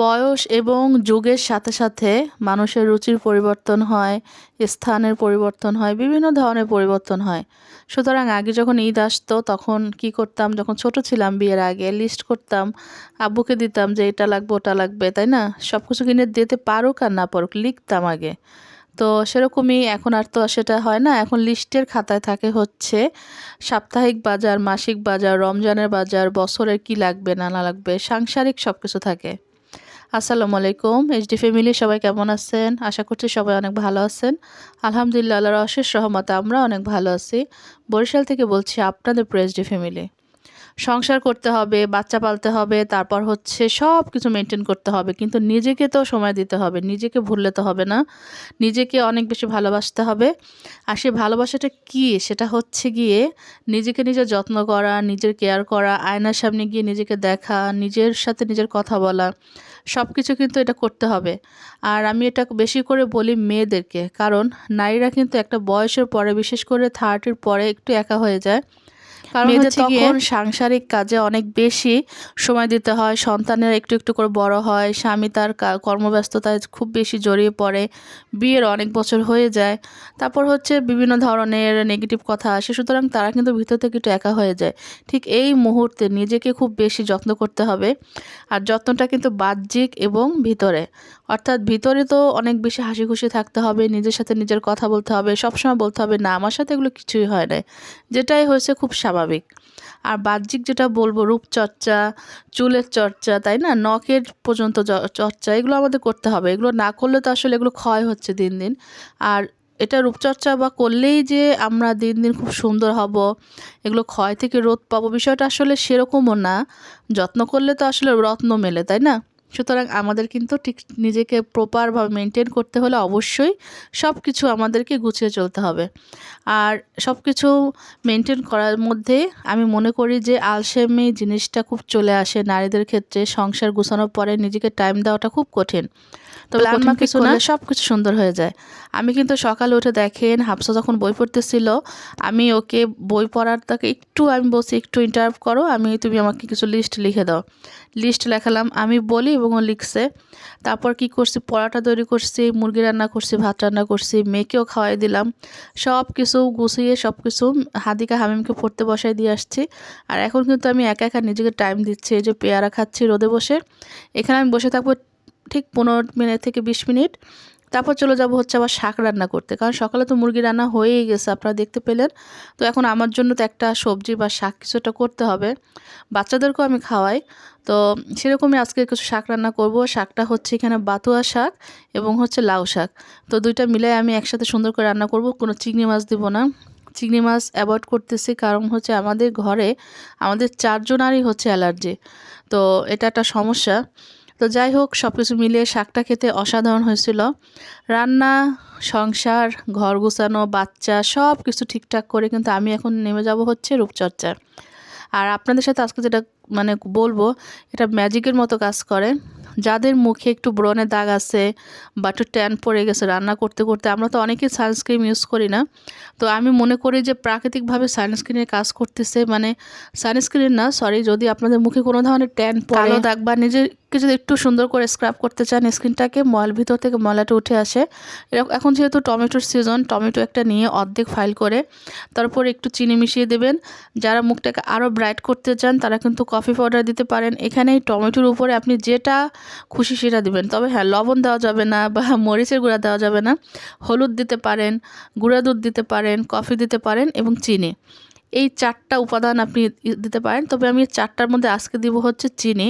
বয়স এবং যুগের সাথে সাথে মানুষের রুচির পরিবর্তন হয়, স্থানের পরিবর্তন হয়, বিভিন্ন ধরনের পরিবর্তন হয়। সুতরাং আগে যখন ঈদ আসতো, তখন কি করতাম? যখন ছোট ছিলাম বিয়ের আগে লিস্ট করতাম, আব্বুকে দিতাম যে এটা লাগবে, ওটা লাগবে, তাই না? সব কিছু কিনে দিতে পারুক আর না পারুক, লিখতাম আগে। তো সেরকমই এখন আর তো সেটা হয় না। এখন লিস্টের খাতায় থাকে হচ্ছে, সাপ্তাহিক বাজার, মাসিক বাজার, রমজানের বাজার, বছরের কি লাগবে, না না লাগবে, সাংসারিক সব কিছু থাকে। আসসালামু আলাইকুম এইচডি ফ্যামিলি সবাই কেমন আছেন? আশা করছি সবাই অনেক ভালো আছেন। আলহামদুলিল্লাহ, আল্লাহর অশেষ রহমতে আমরা অনেক ভালো আছি। বরিশাল থেকে বলছি, আপনাদের প্রেসডি ফ্যামিলি সংসার করতে হবে, বাচ্চা পালতে হবে, তারপর হচ্ছে সব কিছু মেনটেন করতে হবে। কিন্তু নিজেকে তো সময় দিতে হবে, নিজেকে ভুললে তো হবে না। নিজেকে অনেক বেশি ভালোবাসতে হবে। আর সেই ভালোবাসাটা কী? সেটা হচ্ছে গিয়ে নিজেকে নিজের যত্ন করা, নিজের কেয়ার করা, আয়নার সামনে গিয়ে নিজেকে দেখা, নিজের সাথে নিজের কথা বলা সব কিছু কিন্তু এটা করতে হবে। আর আমি এটা বেশি করে বলি মেয়েদেরকে। কারণ নারীরা কিন্তু একটা বয়সের পরে, বিশেষ করে থার্টির পরে একটু একা হয়ে যায়। কারণ গিয়ে সাংসারিক কাজে অনেক বেশি সময় দিতে হয় সন্তানের একটু একটু করে বড় হয় স্বামী তার কর্মব্যস্ততায় খুব বেশি জড়িয়ে পড়ে বিয়ের অনেক বছর হয়ে যায়। তারপর হচ্ছে বিভিন্ন ধরনের নেগেটিভ কথা আসে সুতরাং তারা কিন্তু ভিতর থেকে একটু একা হয়ে যায়। ঠিক এই মুহূর্তে নিজেকে খুব বেশি যত্ন করতে হবে আর যত্নটা কিন্তু বাহ্যিক এবং ভিতরে। অর্থাৎ ভিতরে তো অনেক বেশি হাসি খুশি থাকতে হবে নিজের সাথে নিজের কথা বলতে হবে সবসময় বলতে হবে না আমার সাথে এগুলো কিছুই হয় না যেটাই হয়েছে খুব স্বাভাবিক। আর বাহ্যিক যেটা বলব, রূপচর্চা, চুলের চর্চা, তাই না? নখের পর্যন্ত চর্চা, এগুলো আমাদের করতে হবে। এগুলো না করলে তো আসলে এগুলো ক্ষয় হচ্ছে দিন দিন। আর এটা রূপচর্চা বা করলেই যে আমরা দিন দিন খুব সুন্দর হব, এগুলো ক্ষয় থেকে রোধ পাবো, বিষয়টা আসলে সেরকমও না। যত্ন করলে তো আসলে রত্ন মেলে, তাই না? সুতরাং আমাদের কিন্তু ঠিক নিজেকে প্রপারভাবে মেনটেন করতে হলে অবশ্যই সব কিছু আমাদেরকে গুছিয়ে চলতে হবে। আর সব কিছু মেনটেন করার মধ্যে আমি মনে করি যে আলসেমি জিনিসটা খুব চলে আসে নারীদের ক্ষেত্রে, সংসার গুছানোর পরে নিজেকে টাইম দেওয়াটা খুব কঠিন। তবে কঠিন কিছু না। সব কিছু সুন্দর হয়ে যায়। আমি কিন্তু সকালে উঠে দেখেন হাফসা যখন বই পড়তেছিল আমি ওকে বই পড়ার তাকে একটু আমি বলছি একটু ইন্টারাপ্ট করো আমি তুমি আমাকে কিছু লিস্ট লিখে দাও। লিস্ট লেখালাম আমি বলি এবং ও লিখছে। তারপর কি করছি পরোটা তৈরি করছি মুরগি রান্না করছি ভাত রান্না করছি মেয়েকেও খাওয়াই দিলাম। সব কিছু গুছিয়ে সব কিছু হাদিকা হামিমকে পড়তে বসাই দিয়ে আসছি। আর এখন কিন্তু আমি একা একা নিজেকে টাইম দিচ্ছি এই যে পেয়ারা খাচ্ছি রোদে বসে। এখানে আমি বসে থাকব ঠিক পনেরো মিনিট থেকে বিশ মিনিট। তারপর চলে যাব হচ্ছে আবার শাক রান্না করতে। কারণ সকালে তো মুরগি রান্না হয়েই গেছে, আপনারা দেখতে পেলেন। তো এখন আমার জন্য তো একটা সবজি বা শাক কিছুটা করতে হবে। বাচ্চাদেরকেও আমি খাওয়াই। তো সেরকমই আজকে কিছু শাক রান্না করব। শাকটা হচ্ছে এখানে বাতুয়া শাক এবং হচ্ছে লাউ শাক। তো দুইটা মিলাই আমি একসাথে সুন্দর করে রান্না করব। কোনো চিংড়ি মাছ দিব না। চিংড়ি মাছ অ্যাভয়েড করতেছি কারণ হচ্ছে আমাদের ঘরে আমাদের চারজনারই হচ্ছে অ্যালার্জি। তো এটা একটা সমস্যা। তো যাই হোক সব কিছু মিলিয়ে শাকটা খেতে অসাধারণ হয়েছিল। রান্না, সংসার, ঘর গুছানো, বাচ্চা সব কিছু ঠিকঠাক করে কিন্তু আমি এখন নেমে যাব হচ্ছে রূপচর্চা আর আপনাদের সাথে আজকে যেটা মানে বলব, এটা ম্যাজিকের মতো কাজ করে। যাদের মুখে একটু ব্রণের দাগ আছে বা একটু ট্যান পড়ে গেছে রান্না করতে করতে, আমরা তো অনেকেই সানস্ক্রিন ইউজ করি না। তো আমি মনে করি যে প্রাকৃতিকভাবে সানস্ক্রিনের কাজ করতেছে মানে সানস্ক্রিন না সরি যদি আপনাদের মুখে কোনো ধরনের ট্যান কালো দাগ বা নিজেকে যদি একটু সুন্দর করে স্ক্রাব করতে চান স্কিনটাকে ময়ল ভিতর থেকে ময়লাটা উঠে আসে। এখন যেহেতু টমেটোর সিজন টমেটো একটা নিয়ে অর্ধেক ফাইল করে, তারপর একটু চিনি মিশিয়ে দেবেন। যারা মুখটাকে আরও ব্রাইট করতে চান, তারা কিন্তু কফি পাউডার দিতে পারেন। এখানে এই টমেটোর উপরে আপনি যেটা খুশি সেটা দিবেন। তবে হ্যাঁ লবণ দেওয়া যাবে না বা মরিচের গুঁড়া দেওয়া যাবে না। হলুদ দিতে পারেন, গুঁড়া দুধ দিতে পারেন কফি দিতে পারেন এবং চিনি। এই চারটা উপাদান আপনি দিতে পারেন। তবে আমি চারটার মধ্যে আজকে দিব হচ্ছে চিনি।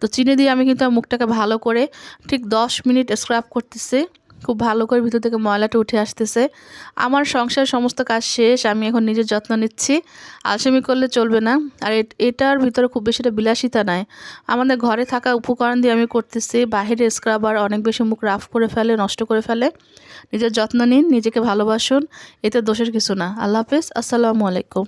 তো চিনি দিয়ে আমি কিন্তু মুখটাকে ভালো করে ঠিক দশ মিনিট স্ক্রাব করতেছি। খুব ভালো করে ভিতর থেকে ময়লাটা উঠে আসতেছে। আমার সংসার সমস্ত কাজ শেষ, আমি এখন নিজের যত্ন নিচ্ছি। আলসেমি করলে চলবে না। আর এট- এটার ভিতরে খুব বেশিটা বিলাসিতা নাই। আমাদের ঘরে থাকা উপকরণ দিয়ে আমি করতেছি। বাহিরে স্ক্রাবার অনেক বেশি মুখ রাফ করে ফেলে, নষ্ট করে ফেলে। নিজের যত্ন নিন, নিজেকে ভালোবাসুন, এতে দোষের কিছু না। আল্লাহ হাফেজ, আসসালামু আলাইকুম।